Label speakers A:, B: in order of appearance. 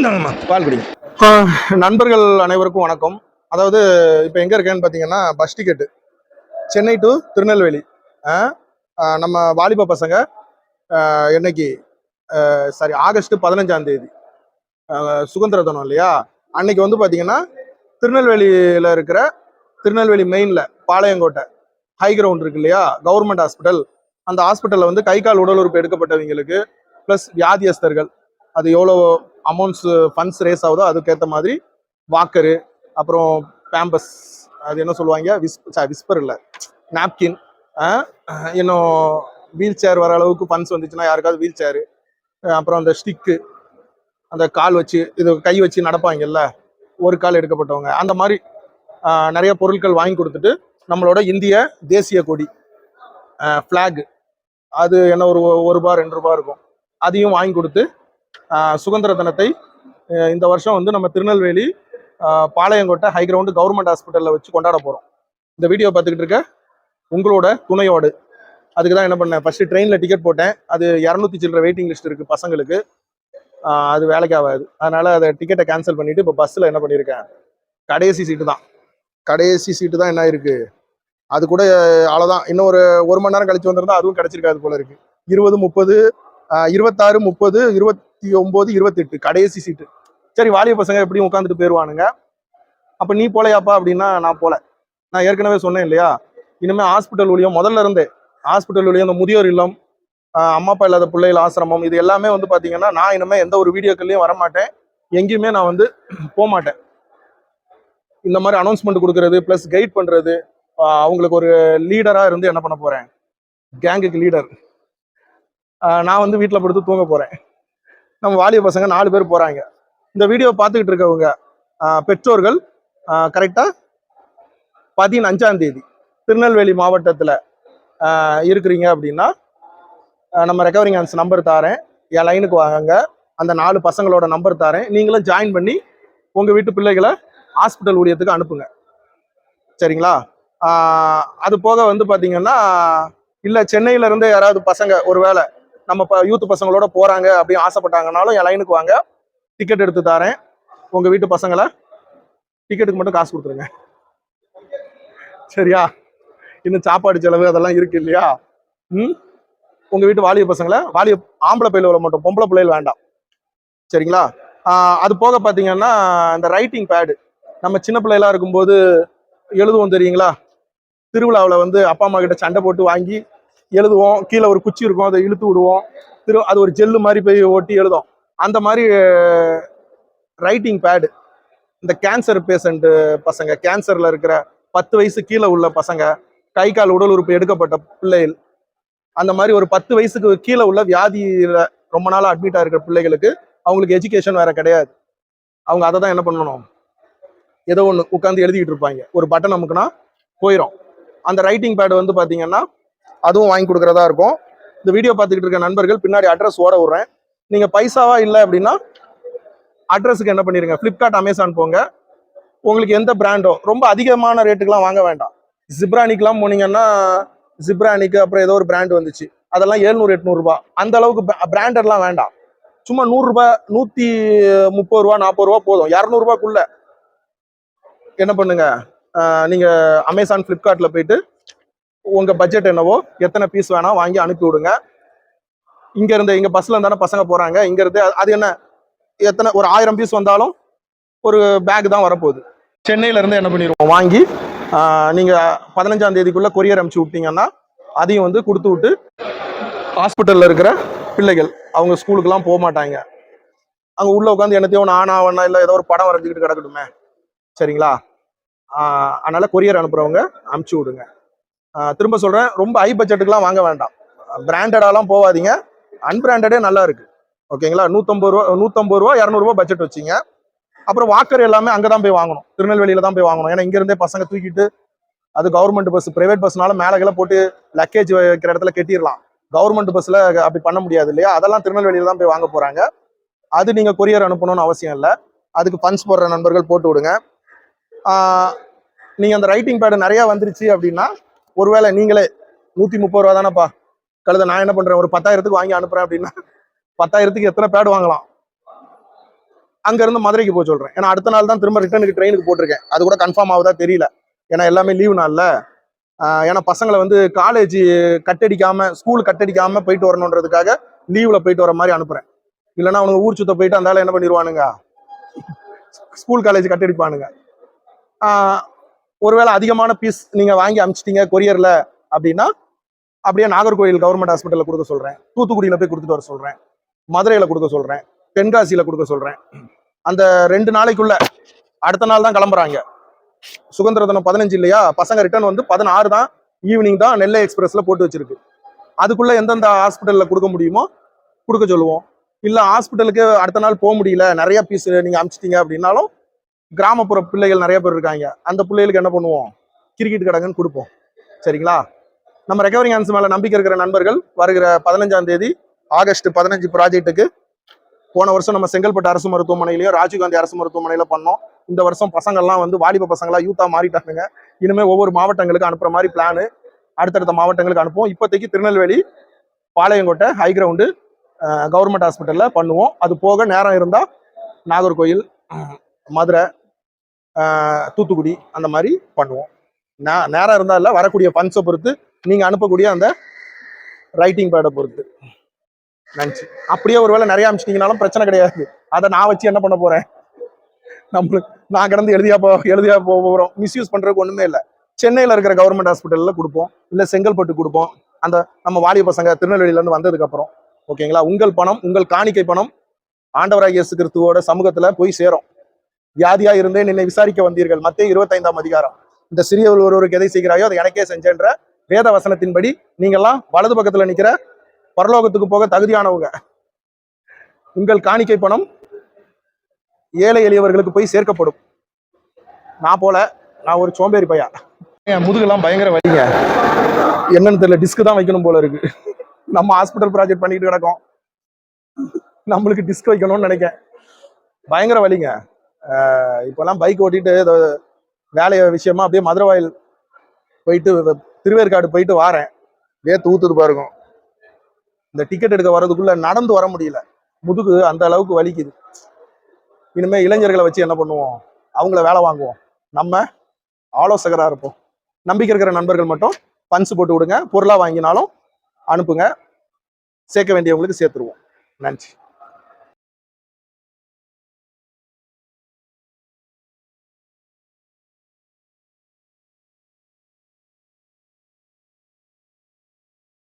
A: இந்தாங்கம்மா. பால் குடிங்க.
B: நண்பர்கள் அனைவருக்கும் வணக்கம். அதாவது இப்போ எங்கே இருக்கேன்னு பார்த்தீங்கன்னா bus ticket Chennai to Tirunelveli. நம்ம வாலிப பசங்க என்னைக்கு சாரி ஆகஸ்ட் பதினஞ்சாம் தேதி. ஆஹ் சுதந்திர தினம் இல்லையா? அன்னைக்கு வந்து பார்த்தீங்கன்னா திருநெல்வேலியில் இருக்கிற திருநெல்வேலி மெயினில் பாளையங்கோட்டை ஹை கிரவுண்ட் இருக்கு இல்லையா? கவர்மெண்ட் ஹாஸ்பிட்டல் அந்த ஹாஸ்பிட்டலில் வந்து கை கால் உடல் உறுப்பு எடுக்கப்பட்டவங்களுக்கு ப்ளஸ் வியாதியஸ்தர்கள். அது எவ்வளோ அமௌண்ட்ஸ் ஃபண்ட்ஸ் ரேஸ் ஆகுதோ அதுக்கேற்ற மாதிரி வாக்கரு அப்புறம் பேம்பஸ் அது என்ன சொல்லுவாங்க? விஸ் விஸ்பர் இல்லை. நாப்கின் இன்னும் வீல் சேர் வர அளவுக்கு ஃபண்ட்ஸ் வந்துச்சுன்னா யாருக்காவது வீல் சேரு அப்புறம் அந்த ஸ்டிக்கு அந்த கால் வச்சு இது கை வச்சு நடப்பாங்கல்ல ஒரு கால் எடுக்கப்பட்டவங்க. அந்த மாதிரி நிறைய பொருட்கள் வாங்கி கொடுத்துட்டு நம்மளோட இந்திய தேசிய கொடி ஃப்ளாக் அது என்ன ஒரு ஒரு ரூபா ரெண்டு ரூபா இருக்கும். அதையும் வாங்கி கொடுத்து சுதந்திர தினத்தை இந்த வருஷம் வந்து நம்ம Tirunelveli Palayamkottai high ground government ஹாஸ்பிட்டலில் வச்சு கொண்டாட போகிறோம் இந்த வீடியோ பார்த்துக்கிட்டு இருக்க உங்களோட துணையோடு. அதுக்கு தான் என்ன பண்ணேன் ஃபஸ்ட்டு ட்ரெயினில் டிக்கெட் போட்டேன். அது இரநூத்தி சில்லற வெயிட்டிங் லிஸ்ட் இருக்குது பசங்களுக்கு. அது வேலைக்கு ஆகாது. அதனால் அதை டிக்கெட்டை கேன்சல் பண்ணிட்டு இப்போ பஸ்ஸில் என்ன பண்ணியிருக்கேன் கடைசி சீட்டு தான். கடைசி சீட்டு தான் என்ன இருக்குது அது கூட அவ்வளோதான் இன்னும் ஒரு ஒரு மணி நேரம் கழிச்சு வந்திருந்தா அதுவும் கிடச்சிருக்காது போல இருக்குது இருபது முப்பது இருபத்தாறு முப்பது இருபத் இருபத்தி ஒன்பது இருபத்தெட்டு கடைசி சீட்டு சரி வாலிப பசங்க எப்படியும் உட்காந்துட்டு போயிடுவானுங்க அப்போ நீ போலையாப்பா அப்படின்னா நான் போல. நான் ஏற்கனவே சொன்னேன் இல்லையா? இனிமேல் ஹாஸ்பிட்டல் ஊழியம் முதல்ல இருந்தே. ஹாஸ்பிட்டல் ஊழியம் இந்த முதியோர் இல்லம் அம்மா அப்பா இல்லாத பிள்ளைகள் ஆசிரமம் இது எல்லாமே வந்து பார்த்தீங்கன்னா நான் இனிமேல் எந்த ஒரு வீடியோக்கள்லையும் வரமாட்டேன். எங்கேயுமே நான் வந்து போக மாட்டேன் இந்த மாதிரி அனௌன்ஸ்மெண்ட் கொடுக்கறது ப்ளஸ் கைட் பண்ணுறது அவங்களுக்கு ஒரு லீடராக இருந்து என்ன பண்ண போகிறேன் கேங்குக்கு லீடர் நான் வந்து வீட்டில் படுத்து தூங்க போகிறேன் நம்ம வாலிப பசங்க நாலு பேர் போகிறாங்க இந்த வீடியோ பார்த்துக்கிட்டு இருக்கவங்க பெற்றோர்கள் கரெக்டாக பதினஞ்சாம் தேதி திருநெல்வேலி மாவட்டத்தில் இருக்கிறீங்க அப்படின்னா நம்ம ரெக்கவரிங் ஹேண்ட்ஸ் நம்பர் தாரேன். என் லைனுக்கு வாங்க. அந்த நாலு பசங்களோட நம்பர் தாரேன். நீங்களும் ஜாயின் பண்ணி உங்கள் வீட்டு பிள்ளைகளை ஹாஸ்பிட்டல் ஊழியத்துக்கு அனுப்புங்க. சரிங்களா? அது போக வந்து பார்த்தீங்கன்னா இல்லை சென்னையிலேருந்து யாராவது பசங்க ஒருவேளை நம்ம இப்போ யூத் பசங்களோட போகிறாங்க அப்படின்னு ஆசைப்பட்டாங்கனாலும் என் லைனுக்கு வாங்க. டிக்கெட் எடுத்து தரேன். உங்கள் வீட்டு பசங்களை டிக்கெட்டுக்கு மட்டும் காசு கொடுத்துருங்க. சரியா? இன்னும் சாப்பாடு செலவு அதெல்லாம் இருக்கு இல்லையா? ம்? உங்க வீட்டு வாலிய பசங்களை வாலிய ஆம்பளை பிள்ளைகளை மட்டும் பொம்பளை பிள்ளைகள் வேண்டாம். சரிங்களா? அது போக பார்த்தீங்கன்னா இந்த ரைட்டிங் பேடு நம்ம சின்ன பிள்ளைகளாக இருக்கும்போது எழுதுவோம் தெரியுங்களா? திருவிழாவில் வந்து அப்பா அம்மா கிட்ட சண்டை போட்டு வாங்கி எழுதுவோம். கீழே ஒரு குச்சி இருக்கும் அதை இழுத்து விடுவோம். திரு அது ஒரு ஜெல்லு மாதிரி போய் ஒட்டி எழுதும். அந்த மாதிரி ரைட்டிங் பேடு இந்த கேன்சர் பேஷண்ட்டு பசங்க கேன்சரில் இருக்கிற பத்து வயசு கீழே உள்ள பசங்க கை கால் உடல் உறுப்பு எடுக்கப்பட்ட பிள்ளைகள் அந்த மாதிரி ஒரு பத்து வயசுக்கு கீழே உள்ள வியாதியில் ரொம்ப நாளாக அட்மிட் இருக்கிற பிள்ளைகளுக்கு அவங்களுக்கு எஜுகேஷன் வேறு கிடையாது. அவங்க அதை தான் என்ன பண்ணணும்? ஏதோ ஒன்று உட்காந்து எழுதிக்கிட்டு இருப்பாங்க. ஒரு பட்டன் அமுக்குனா போயிடும் அந்த ரைட்டிங் பேட் வந்து பார்த்தீங்கன்னா அதுவும் வாங்கி கொடுக்குறதா இருக்கும். இந்த வீடியோ பார்த்துக்கிட்டு இருக்க நண்பர்கள் பின்னாடி அட்ரஸ் ஓட விடுறேன். நீங்கள் பைசாவா இல்லை அப்படின்னா அட்ரஸுக்கு என்ன பண்ணிருங்க ஃப்ளிப்கார்ட் அமேசான் போங்க. உங்களுக்கு எந்த பிராண்டோ ரொம்ப அதிகமான ரேட்டுக்கெலாம் வாங்க வேண்டாம். ஜிப்ரானிக்கெலாம் போனீங்கன்னா ஜிப்ரானிக்கு அப்புறம் ஏதோ ஒரு பிராண்ட் வந்துச்சு. அதெல்லாம் ஏழ்நூறு எட்நூறுபா. அந்த அளவுக்கு பிராண்டட்லாம் வேண்டாம். சும்மா நூறுரூபா நூற்றி முப்பது ரூபா நாற்பது ரூபா போதும். இரநூறுபாக்குள்ள. என்ன பண்ணுங்க? நீங்கள் அமேசான் ஃப்ளிப்கார்ட்டில் போயிட்டு உங்க பட்ஜெட் என்னவோ எத்தனை பீஸ் வேணா வாங்கி அனுப்பி விடுங்க. இங்க இருந்து இங்க பஸ்ல இருந்தானே பசங்க போறாங்க. இங்க இருந்து அது- என்ன? எத்தனை ஒரு ஆயிரம் பீஸ் வந்தாலும் ஒரு பேக் தான் வரப்போகுது. சென்னையில இருந்து என்ன பண்ணிடுவோம் வாங்கி நீங்கள் நீங்க பதினஞ்சாம் தேதிக்குள்ள கொரியர் அனுப்பிச்சு விட்டீங்கன்னா அதையும் வந்து கொடுத்து விட்டு ஹாஸ்பிட்டல்ல இருக்கிற பிள்ளைகள் அவங்க ஸ்கூலுக்குலாம் போக மாட்டாங்க. அங்கே உள்ள உட்காந்து என்னத்தையும் ஒன்று ஆனா ஆவணா இல்லை ஏதோ ஒரு படம் வரைஞ்சிக்கிட்டு கிடக்கட்டுமே. சரிங்களா? அதனால் அதனால கொரியர் அனுப்புறவங்க அனுப்பிச்சி விடுங்க. திரும்ப சொல்கிறேன் ரொம்ப ஹை பட்ஜெட்டுக்குலாம் வாங்க வேண்டாம். பிராண்டடாலாம் போகாதீங்க. அன்பிராண்டடே நல்லா இருக்கு. ஓகேங்களா? நூற்றம்பது ரூபா நூற்றம்பது ரூபா இரநூறுபா பட்ஜெட் வச்சிங்க. அப்புறம் வாக்கர் எல்லாமே அங்கே தான் போய் வாங்கணும். திருநெல்வேலியில தான் போய் வாங்கணும். ஏன்னா இங்கேருந்தே பசங்க தூக்கிட்டு அது கவர்மெண்ட் பஸ் பிரைவேட் பஸ்னால மேலே போட்டு லக்கேஜ் வைக்கிற இடத்துல கட்டிடலாம் கவர்மெண்ட் பஸ்ல அப்படி பண்ண முடியாது இல்லையா? அதெல்லாம் திருநெல்வேலியில தான் போய் வாங்க போறாங்க. அது நீங்க கொரியர் அனுப்பணும்னு அவசியம் இல்லை. அதுக்கு ஃபண்ட்ஸ் போடுற நண்பர்கள் போட்டு விடுங்க. நீங்கள் அந்த ரைட்டிங் பேடு நிறையா வந்துருச்சு அப்படின்னா ஒருவேளை நீங்களே நூத்தி முப்பது ரூபா தானேப்பா கழுத நான் என்ன பண்றேன்? ஒரு பத்தாயிரத்துக்கு வாங்கி அனுப்புறேன் அப்படின்னா பத்தாயிரத்துக்கு எத்தனை பேடு வாங்கலாம்? அங்க இருந்து மதுரைக்கு போக சொல்றேன். ஏன்னா அடுத்த நாள் தான் திரும்ப ரிட்டர்னுக்கு ட்ரெயினுக்கு போட்டிருக்கேன். அது கூட கன்ஃபார்ம் ஆகுதா தெரியல. ஏன்னா எல்லாமே லீவு நாள்ல. ஏன்னா பசங்களை வந்து காலேஜ் கட்டடிக்காம ஸ்கூல் கட்டடிக்காம போயிட்டு வரணுன்றதுக்காக லீவ்ல போயிட்டு வர மாதிரி அனுப்புறேன். இல்லைன்னா அவனுங்க ஊர் சுத்த போயிட்டு அந்தால என்ன பண்ணிடுவானுங்க ஸ்கூல் காலேஜ் கட்டடிப்பானுங்க. ஆஹ் ஒருவேளை அதிகமான பீஸ் நீங்க வாங்கி அனுப்பிச்சிட்டீங்க கொரியர்ல அப்படின்னா அப்படியே நாகர்கோயில் கவர்மெண்ட் ஹாஸ்பிட்டல்ல கொடுக்க சொல்றேன். தூத்துக்குடியில போய் கொடுத்துட்டு வர சொல்றேன். மதுரையில கொடுக்க சொல்றேன். தென்காசியில் கொடுக்க சொல்றேன். அந்த ரெண்டு நாளைக்குள்ள அடுத்த நாள் தான் கிளம்புறாங்க. சுதந்திர தினம் பதினஞ்சு இல்லையா? பசங்க ரிட்டர்ன் வந்து பதினாறு தான் ஈவினிங் தான் நெல்லை எக்ஸ்பிரஸ்ல போட்டு வச்சிருக்கு. அதுக்குள்ள எந்தெந்த ஹாஸ்பிட்டலில் கொடுக்க முடியுமோ கொடுக்க சொல்லுவோம். இல்லை ஹாஸ்பிட்டலுக்கு அடுத்த நாள் போக முடியல நிறைய பீஸ் நீங்க அமிச்சிட்டிங்க அப்படின்னாலும் கிராமப்புற பிள்ளைகள் நிறைய பேர் இருக்காங்க. அந்த பிள்ளைகளுக்கு என்ன பண்ணுவோம்? கிரிக்கெட் கடங்கன்னு கொடுப்போம். சரிங்களா? நம்ம ரெக்கவரிங் ஹேண்ட்ஸ் மேலே நம்பிக்கை இருக்கிற நண்பர்கள் வருகிற பதினஞ்சாம் தேதி ஆகஸ்ட் பதினஞ்சு ப்ராஜெக்ட்டுக்கு போன வருஷம் நம்ம செங்கல்பட்டு அரசு மருத்துவமனையிலையும் ராஜீவ்காந்தி அரசு மருத்துவமனையில பண்ணோம். இந்த வருஷம் பசங்கள்லாம் வந்து வாலிப பசங்களாக யூத்தா மாறிட்டாங்க இனிமேல் ஒவ்வொரு மாவட்டங்களுக்கு அனுப்புற மாதிரி பிளானு அடுத்தடுத்த மாவட்டங்களுக்கு அனுப்புவோம். இப்போதைக்கு Tirunelveli Palayamkottai high ground government ஹாஸ்பிட்டலில் பண்ணுவோம். அது போக நேரம் இருந்தால் நாகர்கோயில் மதுரை தூத்துக்குடி அந்த மாதிரி பண்ணுவோம். நான் நேரம் இருந்தால் இல்லை வரக்கூடிய ஃபண்ட்ஸை பொறுத்து நீங்கள் அனுப்பக்கூடிய அந்த ரைட்டிங் பேடை பொறுத்து. நன்றி. அப்படியே ஒரு வேளை நிறைய அனுப்பிச்சிட்டீங்கனாலும் பிரச்சனை கிடையாது. அதை நான் வச்சு என்ன பண்ண போகிறேன் நம்மளுக்கு நான் கிடந்து எழுதியா போ எழுதியா போக மிஸ்யூஸ் பண்ணுறதுக்கு ஒன்றுமே இல்லை. சென்னையில் இருக்கிற கவர்மெண்ட் ஹாஸ்பிட்டலில் கொடுப்போம். இல்லை செங்கல்பட்டு கொடுப்போம். அந்த நம்ம வாலிய பசங்க திருநெல்வேலியில இருந்து ஓகேங்களா உங்கள் பணம் உங்கள் காணிக்கை பணம் ஆண்டவராக இயேசு கிறிஸ்துவோட சமூகத்தில் போய் சேரும். வியாதியா இருந்தேன் என்னை விசாரிக்க வந்தீர்கள். மத்திய இருபத்தைந்தாம் அதிகாரம். இந்த சிறியவர் ஒருவருக்கு எதை செய்கிறாயோ அதை எனக்கே செஞ்சேன்ற வேத வசனத்தின்படி நீங்கெல்லாம் வலது பக்கத்துல நிக்கிற பரலோகத்துக்கு போக தகுதியானவங்க. உங்கள் காணிக்கை பணம் ஏழை எளியவர்களுக்கு போய் சேர்க்கப்படும். நான் போல நான் ஒரு சோம்பேறி பையா என் முதுகெல்லாம் பயங்கர வலிங்க. என்னன்னு தெரியல டிஸ்க் தான் வைக்கணும் போல இருக்கு. நம்ம ஹாஸ்பிட்டல் ப்ராஜெக்ட் பண்ணிட்டு கிடக்கோம். நம்மளுக்கு டிஸ்க் வைக்கணும்னு நினைக்கேன். பயங்கர வலிங்க. இப்போல்லாம் பைக் ஓட்டிட்டு ஏதோ வேலைய விஷயமா அப்படியே மதுரை வாயில் போயிட்டு திருவேற்காடு போயிட்டு வாரேன். வேத்து ஊத்துது பாருங்க. இந்த டிக்கெட் எடுக்க வர்றதுக்குள்ள நடந்து வர முடியல. முதுகு அந்த அளவுக்கு வலிக்குது. இனிமே இளைஞர்களை வச்சு என்ன பண்ணுவோம்? அவங்கள வேலை வாங்குவோம். நம்ம ஆலோசகரா இருப்போம். நம்பிக்கை இருக்கிற நண்பர்கள் மட்டும் பன்ஸ் போட்டு விடுங்க. பொருளா வாங்கினாலும் அனுப்புங்க. சேர்க்க வேண்டியவங்களுக்கு சேர்த்துருவோம். நன்றி.